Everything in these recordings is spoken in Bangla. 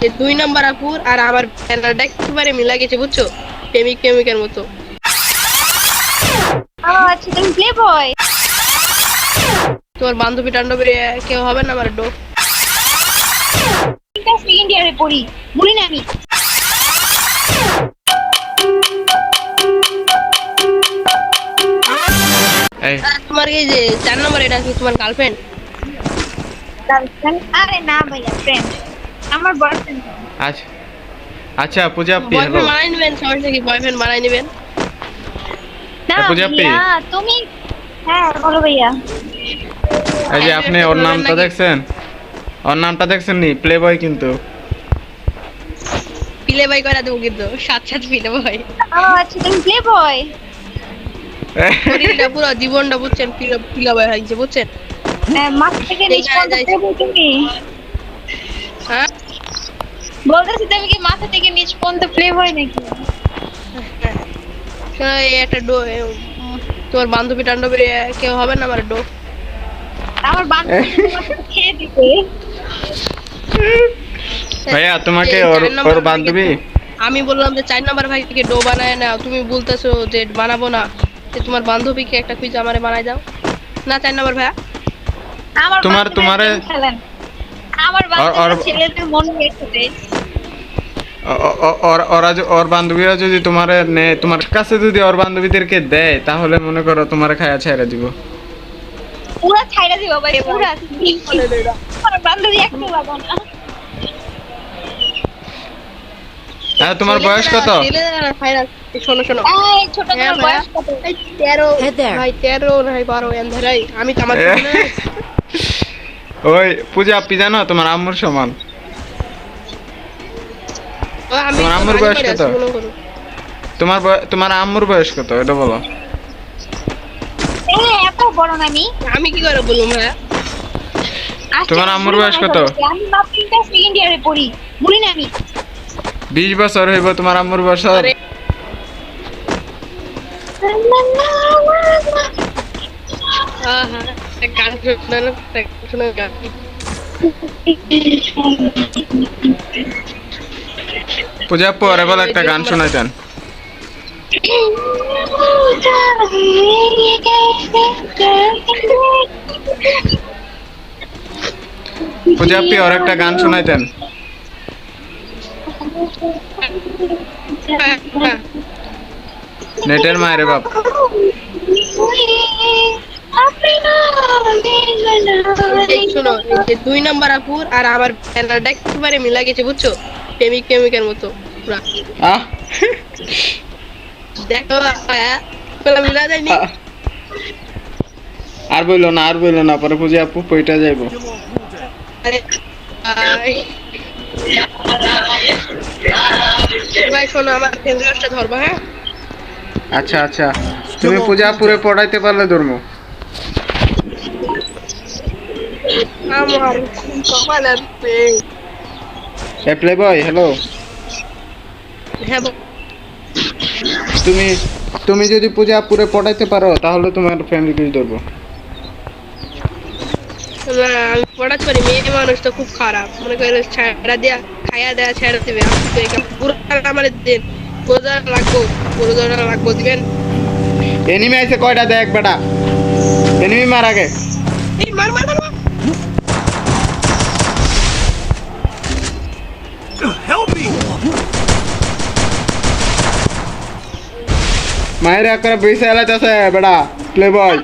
যে দুই নাম্বার আপুর আর আমার ব্যানারটা একেবারে মিলা গেছে বুঝছ? প্রেমিক প্রেমিকের মতো। আচ্ছা তুমি প্লে বয় তোমার বান্ধবী টান্ডবী কেউ হবে না আমার ডো সেকেন্ড ইয়ারে পড়ি। বুড়ি না আমি। তোমার এই যে চার নম্বর এটা কি তোমার গার্লফ্রেন্ড গার্লফ্রেন্ড আরে না ভাইয়া ফ্রেন্ড আমার বয়ফ্রেন্ড আচ্ছা। আচ্ছা পূজা আপি হ্যালো বয়ফ্রেন্ড বানাই নেবেন সমস্যা কি বয়ফ্রেন্ড বানাই নেবেন? না পূজা আপি? ভাইয়া তুমি হ্যাঁ বলো ভাইয়া। এই যে আপনি ওর নামটা দেখছেন? ওর নামটা দেখছেন নি প্লে বয় কিন্তু। পিলে বাই করা দেবো কিন্তু সাত সাত পিলে ও আচ্ছা তুমি প্লে বয় শরীরটা পুরো জীবনটা বুঝছেন পিলা বাই হয়েছে বুঝছেন? থেকে নিচ যাইছি। play boy তুমি। হ্যাঁ? বলতেছি তুমি কি মাথা থেকে নিচ পর্যন্ত প্লে বয় নাকি? শোনো, এই একটা ডো তোমার বান্ধবী টান্ডবী কেউ হবে না আমার ডো। আমার বান্ধবী খেয়ে দিবে। ভাইয়া তোমাকে ওর ওর বান্ধবী? আমি বললাম যে চার নাম্বার ভাইকে ডো বানায় না তুমি বলতেছো যে বানাবো না যে তোমার বান্ধবীকে একটা খুঁজে আমারে বানাই দাও। না চার নাম্বার ভাইয়া? তোমার- তোমারে- খেলেন। আমার বান্ধবীর ছেলেদের মন গেছে ও- ও- ও- ওর ওরা ওর বান্ধবীরা যদি তোমার নে তোমার কাছে যদি ওর বান্ধবীদেরকে দেয় তাহলে মনে করো তোমার খায়া ছেড়ে দিব। পুরা ছাইড়া দিবা ভাই পুরা। আমার বান্ধবী একটা লাগো না। হ্যাঁ তোমার বয়স কত? শোনো শোনো। এই ছোট হ্যাঁ, বয়স কত? তেরো ভাই তেরো নাই বারো এন্ধারাই। আমি তো আমার ওই পূজা আপনি জানো তোমার আম্মুর সমান। তোমার আম্মুর বয়স কত? তোমার তোমার আম্মুর বয়স কত? এটা বলো। হ্যাঁ এত বড় না আমি আমি কি করে বলব ভাইয়া তোমার আম্মুর বয়স কত? আমি সেকেন্ড ইয়ারে পড়ি। বুড়ি না আমি বিশ বছর হইব তোমার আম্মুর আরে, আহা, একটা গান শোনানো, একটা গান। পূজা পরে বলে একটা গান শোনাইতেন পূজা আপনি ওর একটা গান শোনাইতেন হ্যাঁ, হ্যাঁ। নেটের মায়ের বাপ শোনো দুই নাম্বার আপুর আর আমার ব্যানারটা একেবারে মিলা গেছে বুঝছ? প্রেমিক প্রেমিকের মতো পুরা। দেখো মিলা যায়নি? আর বইলো না আর বইলো না পরে পূজা আপু পইটা যাইব। ভাই ভাই শোনো আমার ধরবা হ্যাঁ? আচ্ছা আচ্ছা। তুমি পূজা আপুরে পড়াইতে পারলে ধর্ম। আমার কপাল আছে প্লে বয় হ্যালো হ্যাঁ তুমি তুমি যদি পূজা পড়াইতে পারো তাহলে তোমার ফ্যামিলি কিছু ধরবো। পড়াতে পারি মেয়ে মানুষ তো খুব খারাপ। মনে ছাড়া দেয়া খাইয়া দেয়া ছেড়ে দেবে। পুরো আমার দিন। রোজা লাগবো রোজা লাগবো দিবেন? এনিমি আইছে কয়টা দেখ বেটা? এনিমি মার আগে। মার মার মার। মায়ের এক করে বইসে এলাইতেছে বেটা প্লে বয়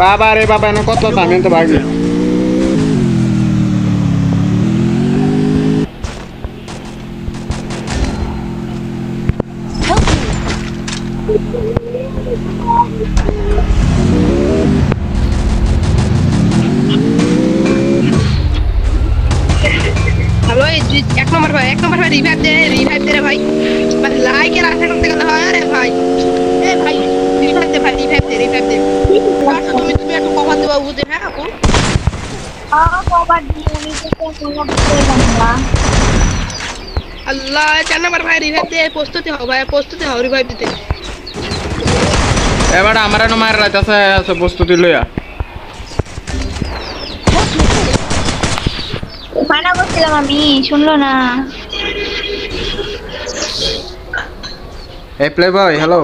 বাবা রে বাবা এনে কত আমি তো ভাগি। হ্যালো এক নম্বর ভাই, এক নম্বর ভাই, রিভাইভ দে রিভাইভ দে ভাই। ভাই লাইকের ভাই। এ ভাই, রিভাইভ দে ভাই, রিভাইভ দে রিভাইভ দে। তুমি তুমি একটু কভার দেবা বুঝে হ্যাঁ আপু? আল্লাহ, চার নাম্বার ভাই, রিভাইভ দিয়ে প্রস্তুতি হও ভাই, প্রস্তুতি হও, রিভাইভ দিতে। এবার আমার মায়ের রাত আছে আছে প্রস্তুতি লইয়া। মানা করছিলাম আমি শুনলো না। এই প্লে বয় হ্যালো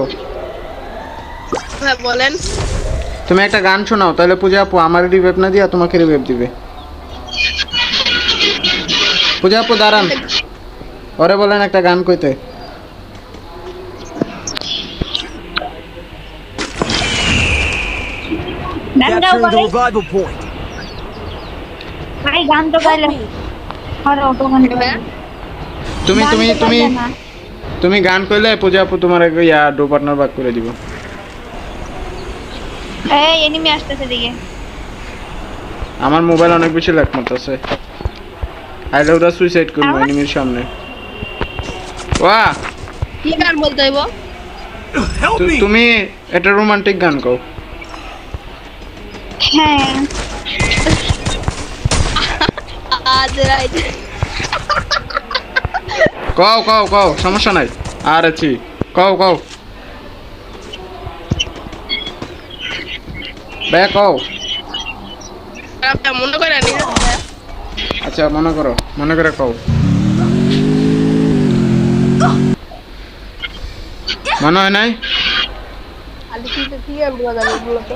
হ্যাঁ বলেন। তুমি একটা গান শোনাও তাহলে পূজা আপু আমার রিভেভ না দিয়া তোমাকে রিভেভ দিবে। পূজা আপু দাঁড়ান। ওরে বলেন একটা গান কইতে। Capturing the revival point. ভাই গান তো গাইলে আর অটো গান? তুমি তুমি তুমি তুমি গান কইলে পূজা আপু তোমার এক ইয়া ডো পার্টনার বাক করে দিব। এই এনিমি আসতেছে দিকে আমার মোবাইল অনেক বেশি ল্যাগ মারতেছে। আই লাভ দা সুইসাইড করব এনিমির সামনে। ওয়া! কি গান বলতে হইব! তুমি এটা রোমান্টিক গান কও। হ্যাঁ। আজ রাইট কও কও কও সমস্যা নাই। আর আছি। কও কও। বে কও। মনে করেন আচ্ছা মনে করো মনে করে কও। মনে হয় নাই? আলি কি কি গান বলা বলো তো?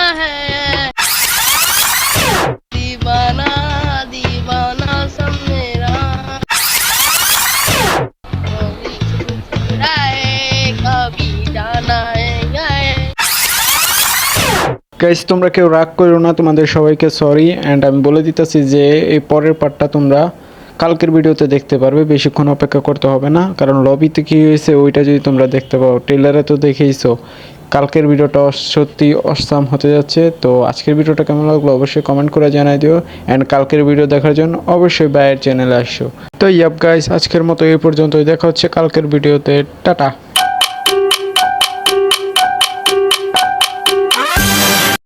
গাইস তোমরা কেউ রাগ করো না, তোমাদের সবাইকে সরি অ্যান্ড আমি বলে দিতেছি যে এই পরের পার্টটা তোমরা কালকের ভিডিওতে দেখতে পারবে, বেশিক্ষণ অপেক্ষা করতে হবে না, কারণ লবিতে কী হয়েছে, ওইটা যদি তোমরা দেখতে পাও ট্রেলারে তো দেখেইছো। কালকের ভিডিওটা সত্যি অসাম হতে যাচ্ছে, তো আজকের ভিডিওটা কেমন লাগল অবশ্যই কমেন্ট করে জানাই দিও অ্যান্ড কালকের ভিডিও দেখার জন্য অবশ্যই বাইরের চ্যানেলে আসো। তো ইয়াপ গাইস আজকের মতো এই পর্যন্তই, দেখা হচ্ছে কালকের ভিডিওতে টাটা।